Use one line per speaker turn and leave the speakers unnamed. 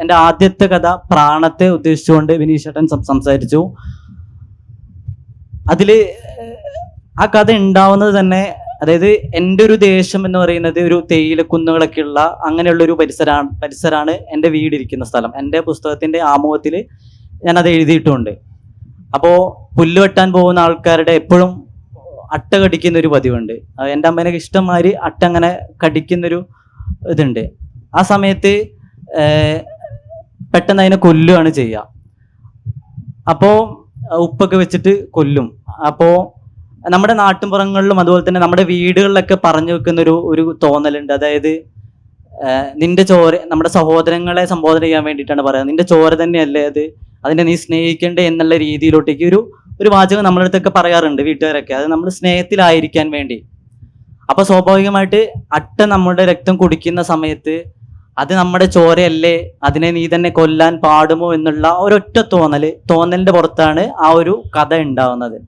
എന്റെ ആദ്യത്തെ കഥ പ്രാണത്തെ ഉദ്ദേശിച്ചുകൊണ്ട് വിനീഷേട്ടൻ സംസാരിച്ചു. അതിൽ ആ കഥ ഉണ്ടാവുന്നത് തന്നെ അതായത് എന്റെ ഒരു ദേശം എന്ന് പറയുന്നത് ഒരു തേയിലക്കുന്നുകളൊക്കെ ഉള്ള അങ്ങനെയുള്ള ഒരു പരിസരമാണ് പരിസരമാണ് എന്റെ വീടിരിക്കുന്ന സ്ഥലം. എന്റെ പുസ്തകത്തിന്റെ ആമുഖത്തിൽ ഞാൻ അത് എഴുതിയിട്ടുണ്ട്. അപ്പോൾ പുല്ല് വെട്ടാൻ പോകുന്ന ആൾക്കാരുടെ എപ്പോഴും അട്ട കടിക്കുന്ന ഒരു പതിവുണ്ട് എന്റെ അമ്മേനൊക്കെ ഇഷ്ടംമാതിരി അട്ട അങ്ങനെ കടിക്കുന്നൊരു ഇതുണ്ട്. ആ സമയത്ത് പെട്ടെന്ന് അതിനെ കൊല്ലുകയാണ് ചെയ്യുക അപ്പോൾ ഉപ്പൊക്കെ വെച്ചിട്ട് കൊല്ലും. അപ്പോൾ നമ്മുടെ നാട്ടിൻപുറങ്ങളിലും അതുപോലെ തന്നെ നമ്മുടെ വീടുകളിലൊക്കെ പറഞ്ഞു വെക്കുന്ന ഒരു ഒരു തോന്നലുണ്ട്. അതായത് നിന്റെ ചോര നമ്മുടെ സഹോദരങ്ങളെ സംബോധന ചെയ്യാൻ വേണ്ടിയിട്ടാണ് പറയുന്നത്. നിന്റെ ചോര തന്നെയല്ലേ അത്? അതിനെ നീ സ്നേഹിക്കണ്ടേ എന്നുള്ള രീതിയിലോട്ടേക്ക് ഒരു ഒരു വാചകം നമ്മുടെ അടുത്തൊക്കെ പറയാറുണ്ട് വീട്ടുകാരൊക്കെ. അത് നമ്മൾ സ്നേഹത്തിലായിരിക്കാൻ വേണ്ടി. അപ്പൊ സ്വാഭാവികമായിട്ട് അട്ട നമ്മുടെ രക്തം കുടിക്കുന്ന സമയത്ത് അത് നമ്മുടെ ചോരയല്ലേ? അതിനെ നീ തന്നെ കൊല്ലാൻ പാടുമോ എന്നുള്ള ഒരൊറ്റ തോന്നൽ തോന്നലിന്റെ പുറത്താണ് ആ ഒരു കഥ ഉണ്ടാവുന്നത്.